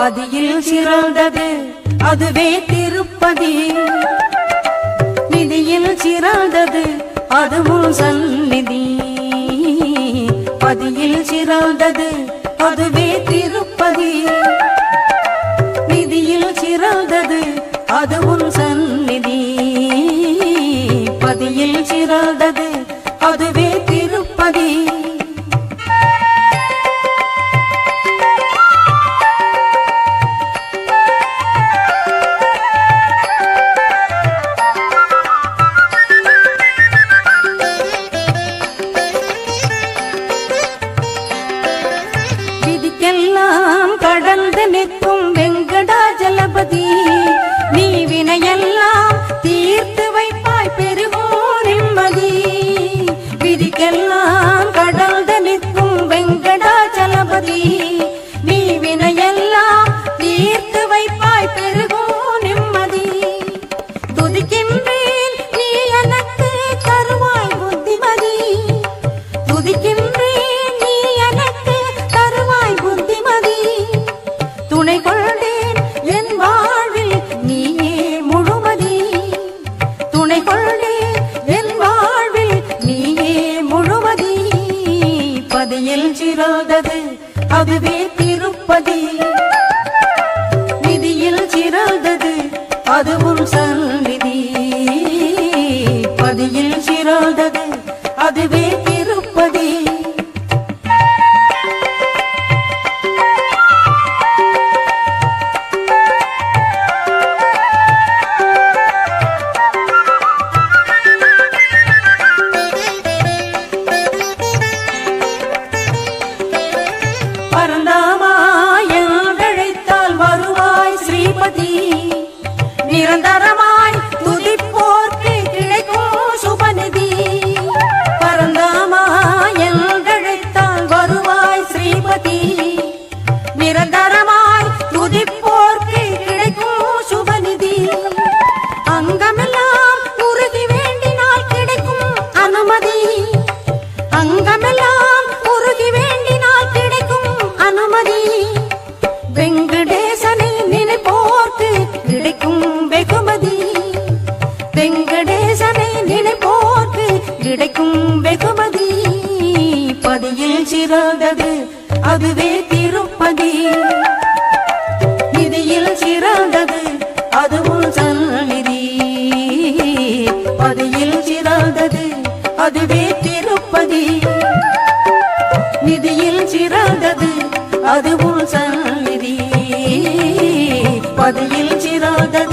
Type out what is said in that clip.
பதியில் சிறந்தது. அதுவே திருப்பதி. நிதியில் சிறந்தது. அதுவும் சந்நிதி. பதியில் சிறந்தது. அதுவே திருப்பதி. நிதியில் சிறந்தது. அதுவும் சந்நிதி கடந்து துணை கொண்டேன் என் வாழ்வில் நீயே முழுமதி பதியில் சிறந்தது அதுவே திருப்பதி. நிதியில் சிறந்தது அதுவும் சந்நிதி. பதி வெங்கடேசனை நினைப்போர்க்கு கிடைக்கும் வெகுமதி. பதியில் சிறந்தது அதுவே திருப்பதி. நிதியில் சிறந்தது அதுவும் சந்நிதி. பதியில் சிறந்தது அதுவே திருப்பதி. நிதியில் சிறந்தது அதுவும் சந்நிதி. பதியில் சிறந்தது